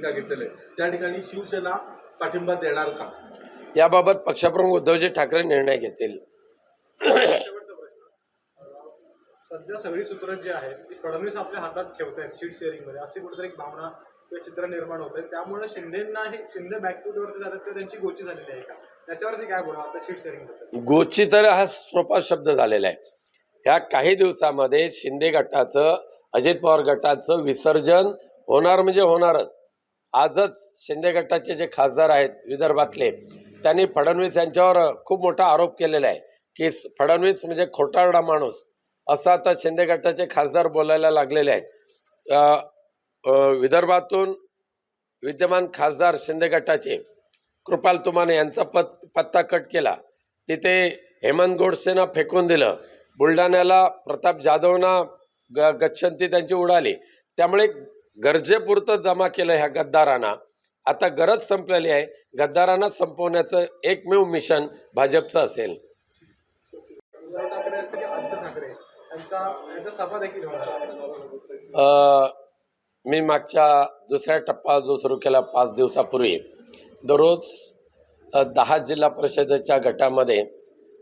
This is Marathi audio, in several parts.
भूमिका घेतलेली आहे. त्या ठिकाणी शिवसेना पाठिंबा देणार का? याबाबत पक्षप्रमुख उद्धवजी ठाकरे निर्णय घेतील. सध्या सगळी सूत्र जी आहेत ती फडणवीस आपल्या हातात ठेवतायत सीट शेअरिंगमध्ये. अशी कुठेतरी एक भावना किंवा चित्र निर्माण होत आहे त्यामुळे शिंदेना हे शिंदे बॅकफूटवरती जातात किंवा त्यांची गोची झालेली आहे का? त्याच्यावरती काय बोला आता सीट शेअरिंगबद्दल? गोची तर हा सोपा शब्द झालेला आहे. ह्या काही दिवसामध्ये शिंदे गटाचं अजित पवार गटाचं विसर्जन होणार म्हणजे होणारच. आजच शिंदे गटाचे जे खासदार आहेत विदर्भातले त्यांनी फडणवीस यांच्यावर खूप मोठा आरोप केलेला आहे की फडणवीस म्हणजे खोटारडा माणूस असं आता शिंदे गटाचे खासदार बोलायला लागलेले आहेत. विदर्भातून विद्यमान खासदार शिंदे गटाचे कृपाल तुमाने यांचा पत पत्ता कट केला. तिथे हेमंत गोडसेनं फेकून दिलं. बुलढाण्याला प्रताप जाधवना ग गच्छंती त्यांची उडाली. त्यामुळे गरजेपुरतं जमा केलं ह्या गद्दारांना. आता गरज संपलेली आहे. गद्दारांना संपवण्याचं एकमेव मिशन भाजपचं असेल. मी मागच्या दुसऱ्या टप्पा जो सुरू केला पाच दिवसापूर्वी. दररोज दहा जिल्हा परिषदेच्या गटामध्ये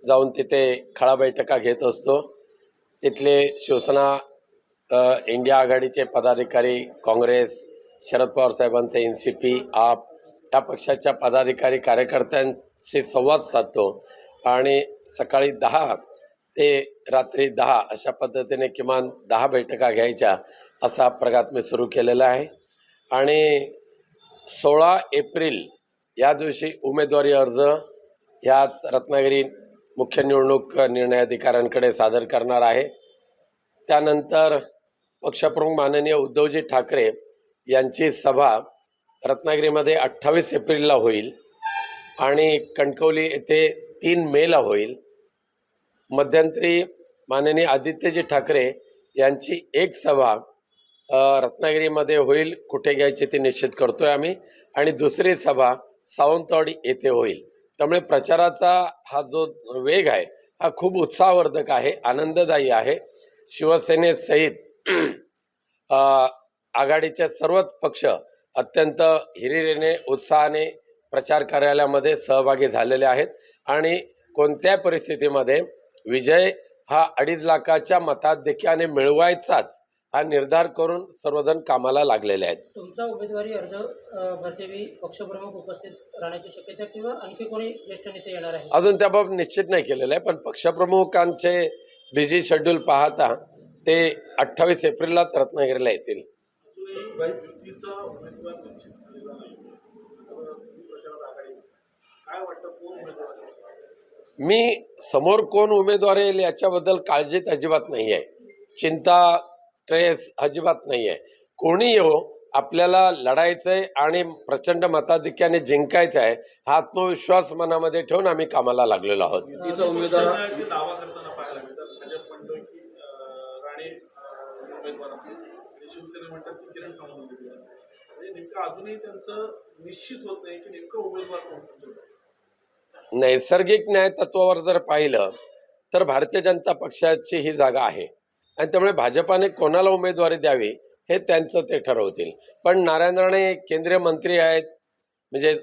जाऊन तिथे खळा बैठका घेत असतो. तिथले शिवसेना इंडिया आघाडीचे पदाधिकारी काँग्रेस शरद पवार साहेबांचे एन सी पी आप या पक्षाच्या पदाधिकारी कार्यकर्त्यांशी संवाद साधतो. आणि सकाळी दहा ते रात्री दहा अशा पद्धतीने किमान दहा बैठका घ्यायच्या असा प्रघात मी सुरू केलेला आहे. आणि सोळा एप्रिल या दिवशी उमेदवारी अर्ज ह्याच रत्नागिरी मुख्य निवडणूक निर्णय अधिकाऱ्यांकडे सादर करणार आहे. त्यानंतर पक्षप्रमुख माननीय उद्धवजी ठाकरे यांची सभा रत्नागिरीमध्ये अठ्ठावीस एप्रिलला होईल आणि कणकवली येथे तीन मेला होईल. मध्यंतरी माननीय आदित्यजी ठाकरे यांची एक सभा रत्नागिरीमध्ये होईल कुठे घ्यायची ती निश्चित करतो आहे आम्ही. आणि दुसरी सभा सावंतवाडी येथे होईल. त्यामुळे प्रचाराचा हा जो वेग आहे हा खूप उत्साहवर्धक आहे आनंददायी आहे. शिवसेनेसहित आघाडीचे सर्वच पक्ष अत्यंत हिरिरीने उत्साहाने प्रचार कार्यालयामध्ये सहभागी झालेले आहेत आणि कोणत्या परिस्थितीमध्ये विजय हा अडीच लाखाच्या मताधिक्याने मिळवायचाच हा निर्धार करून सर्वजण कामाला लागलेले आहेत. तुमचा उमेदवारी अर्ज अ, भरतेवेळी पक्षप्रमुख उपस्थित राहण्याची शक्यता किंवा आणखी कोणी ज्येष्ठ नेते येणार आहे अजून त्याबाबत निश्चित नाही केलेलं आहे पण पक्षप्रमुखांचे बिझी शेड्यूल पाहता ते अठ्ठावीस एप्रिललाच रत्नागिरीला येतील? मी समोर कोण उमेदवार येईल याच्याबद्दल काळजीत अजिबात नाही आहे. चिंता ट्रेस अजिबात नाही आहे. कोणी येऊ आपल्याला लढायचंय आणि प्रचंड मताधिक्याने जिंकायचं आहे हा आत्मविश्वास मनामध्ये ठेवून आम्ही कामाला लागलेलो आहोत. उमेदवार शिवसेना म्हणतात की किरण सावंत उमेदवार असतील म्हणजे नेमकं अजूनही त्यांचं निश्चित होत नाही की नेमकं उमेदवार कोण तुमच्यासाठी. नैसर्गिक न्याय तत्वावर जर पाहिलं तर भारतीय जनता पक्षाची ही जागा आहे. आणि त्यामुळे भाजपाने कोणाला उमेदवारी द्यावी हे त्यांचं ते ठरवतील. पण नारायण राणे केंद्रीय मंत्री आहेत म्हणजे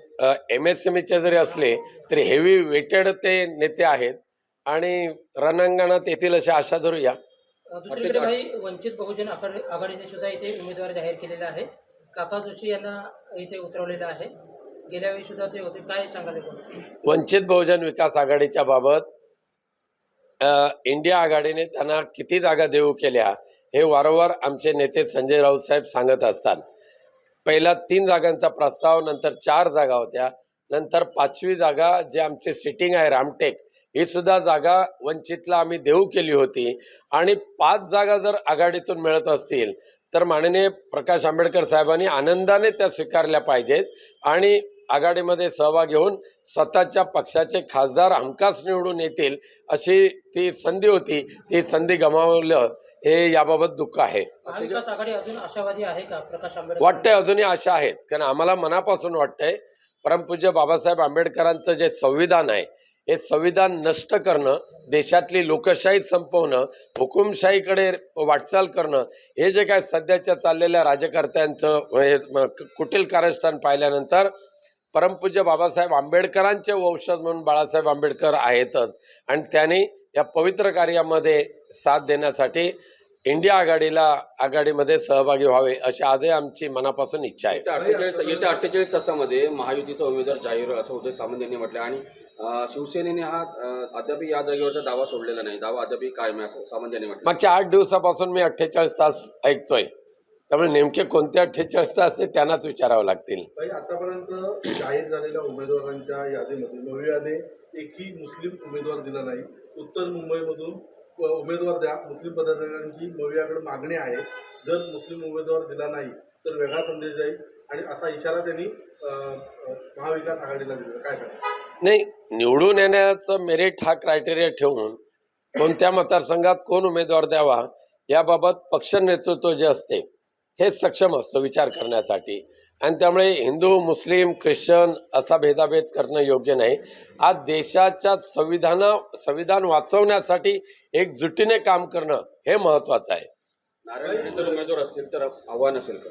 एम एस एम ईचे जरी असले तरी हेवी वेटेड ते नेते आहेत. आणि रणांगणात येतील अशी आशा धरूया. दुसरीकडे वंचित बहुजन आघाडी आघाडीने सुद्धा इथे उमेदवारी जाहीर केलेला आहे. काका जोशी यांना इथे उतरवलेलं आहे. गेल्या वेळी सुद्धा ते होते. काय सांगाल वंचित बहुजन विकास आघाडीच्या बाबत इंडिया आघाडीने त्यांना किती जागा देऊ केल्या हे वारंवार आमचे नेते संजय राऊत साहेब सांगत असतात. पहिला तीन जागांचा प्रस्ताव नंतर चार जागा होत्या नंतर पाचवी जागा जे आमचे सिटिंग आहे रामटेक ही सुद्धा जागा वंचितला आम्ही देऊ केली होती. आणि पाच जागा जर आघाडीतून मिळत असतील तर माननीय प्रकाश आंबेडकर साहेबांनी आनंदाने त्या स्वीकारल्या पाहिजेत. आणि आघाडीमध्ये सहभाग घेऊन स्वतःच्या पक्षाचे खासदार हमखास निवडून येतील अशी ती संधी होती. ती संधी गमावलं हे याबाबत दुःख आहे. वाटतंय अजूनही आशा आहेत. कारण आम्हाला मनापासून वाटतंय परमपूज्य बाबासाहेब आंबेडकरांचं जे संविधान आहे हे संविधान नष्ट करणं देशातली लोकशाही संपवणं हुकुमशाहीकडे वाटचाल करणं हे जे काय सध्याच्या चाललेल्या राजकर्त्यांचं हे कुटील कारस्थान पाहिल्यानंतर परमपूज्य बाबासाहेब आंबेडकरांचे वंशज म्हणून बाळासाहेब आंबेडकर आहेतच. आणि त्यांनी या पवित्र कार्यामध्ये साथ देण्यासाठी इंडिया आघाडीला आघाडीमध्ये सहभागी व्हावे अशी आजही आमची मनापासून इच्छा आहे. येत्या अठ्ठेचाळीस येत्या अठ्ठेचाळीस तासामध्ये महायुतीचा उमेदवार जाहीर होईल असं उदय सामंत यांनी म्हटलं आणि शिवसेनेने हा अद्याप या जागेवरचा दावा सोडलेला नाही. दावा अद्याप कायम आहे असं सामंत यांनी म्हटलं मागच्या आठ दिवसापासून मी अठ्ठेचाळीस तास ऐकतोय. त्यामुळे नेमके कोणते अठ्ठेचाळीस तास ते त्यांनाच विचारावं लागतील. आतापर्यंत जाहीर झालेल्या उमेदवारांच्या यादीमध्ये नव्याने एकही मुस्लिम उमेदवार दिला नाही. उत्तर मुंबईमधून उमेदवार द्या. मुस्लिम पदाधिकाऱ्यांची नव्याकडे मागणी आहे. जर मुस्लिम उमेदवार दिला नाही तर वेगळा संदेश जाईल आणि असा इशारा त्यांनी महाविकास आघाडीला दिला. काय करा नाही निवडून येण्याचं मेरिट हा क्रायटेरिया ठेवून कोणत्या मतदारसंघात कोण उमेदवार द्यावा याबाबत पक्ष नेतृत्व जे असते हे सक्षम असतं विचार करण्यासाठी. आणि त्यामुळे हिंदू मुस्लिम ख्रिश्चन असा भेदाभेद करणं योग्य नाही. आज देशाच्या संविधाना संविधान वाचवण्यासाठी एकजुटीने काम करणं हे महत्त्वाचं आहे. नारायण राणे जर उमेदवार असतील तर आव्हान असेल का?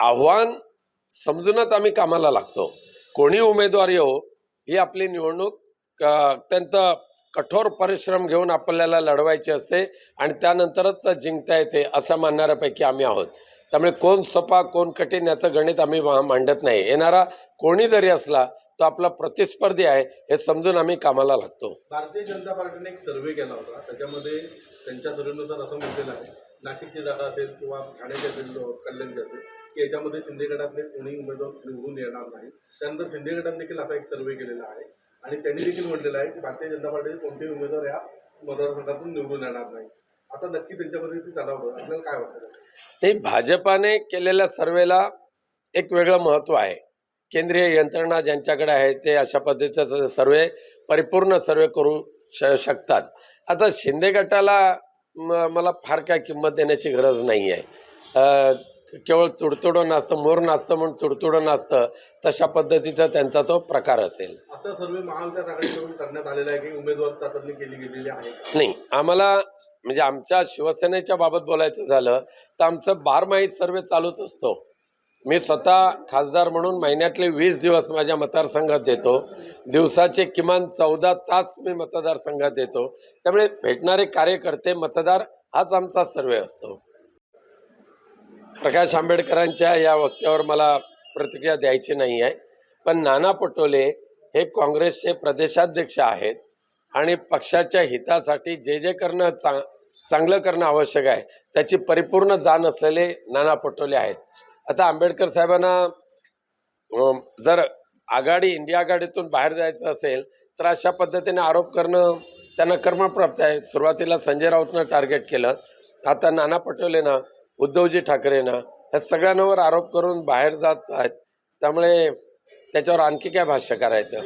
आव्हान समजूनच आम्ही कामाला लागतो. कोणी उमेदवार येऊ ही आपली निवडणूक अत्यंत कठोर परिश्रम घेऊन आपल्याला लढवायची असते आणि त्यानंतरच जिंकता येते असं मानणाऱ्यापैकी आम्ही आहोत. त्यामुळे कोण सोपा कोण कठीण याचं गणित आम्ही मांडत नाही. येणारा कोणी जरी असला तो आपला प्रतिस्पर्धी आहे हे समजून आम्ही कामाला लागतो. भारतीय जनता पार्टीने एक सर्वे केला होता. त्याच्यामध्ये त्यांच्या सर्वेनुसार असं म्हटलेलं आहे नाशिकची जागा असेल किंवा ठाण्याची असेल कल्याणची असेल की याच्यामध्ये शिंदे गटातले कोणी उमेदवार निवडून येणार नाही. त्यानंतर शिंदे गटात देखील असा एक सर्वे केलेला आहे. आणि त्यांनी देखील म्हटलेलं आहे की भारतीय जनता पार्टीचे कोणतेही उमेदवार या मतदारसंघातून निवडून येणार नाही. आता नक्की त्यांच्यामध्ये चालवलं आपल्याला काय वाटतं? नाही भाजपाने केलेल्या सर्वेला एक वेगळं महत्त्व आहे. केंद्रीय यंत्रणा ज्यांच्याकडे आहे ते अशा पद्धतीचा सर्वे परिपूर्ण सर्वे करू श शकतात. आता शिंदे गटाला मला फार काय किंमत देण्याची गरज नाही आहे केवळ तुडतुडं नाचतं मोर नाचतं म्हणून तुडतुडं नाचतं तशा पद्धतीचा त्यांचा तो प्रकार असेल. असा सर्वे महाविकास आघाडीकडून करण्यात आलेला आहे की उमेदवार चाचणी केली गेलेली आहे? नाही आम्हाला म्हणजे आमच्या शिवसेनेच्या बाबत बोलायचं झालं तर आमचं बारमाही सर्वे चालूच असतो. मी स्वतः खासदार म्हणून महिन्यातले वीस दिवस माझ्या मतदारसंघात देतो दिवसाचे किमान चौदा तास मी मतदारसंघात देतो त्यामुळे भेटणारे कार्यकर्ते मतदार हाच आमचा सर्वे असतो. प्रकाश आंबेडकरांच्या या वक्त्यावर मला प्रतिक्रिया द्यायची नाही आहे. पण नाना पटोले हे काँग्रेसचे प्रदेशाध्यक्ष आहेत आणि पक्षाच्या हितासाठी जे जे करणं चा चांगलं करणं आवश्यक आहे त्याची परिपूर्ण जाण असलेले नाना पटोले आहेत. आता आंबेडकर साहेबांना जर आघाडी इंडिया आघाडीतून बाहेर जायचं असेल तर अशा पद्धतीने आरोप करणं त्यांना कर्मप्राप्त आहे. सुरुवातीला संजय राऊतनं टार्गेट केलं. आता नाना पटोलेनं उद्धवजी ठाकरेंना. ह्या सगळ्यांवर आरोप करून बाहेर जात आहेत. त्यामुळे त्याच्यावर आणखी काय भाष्य करायचं?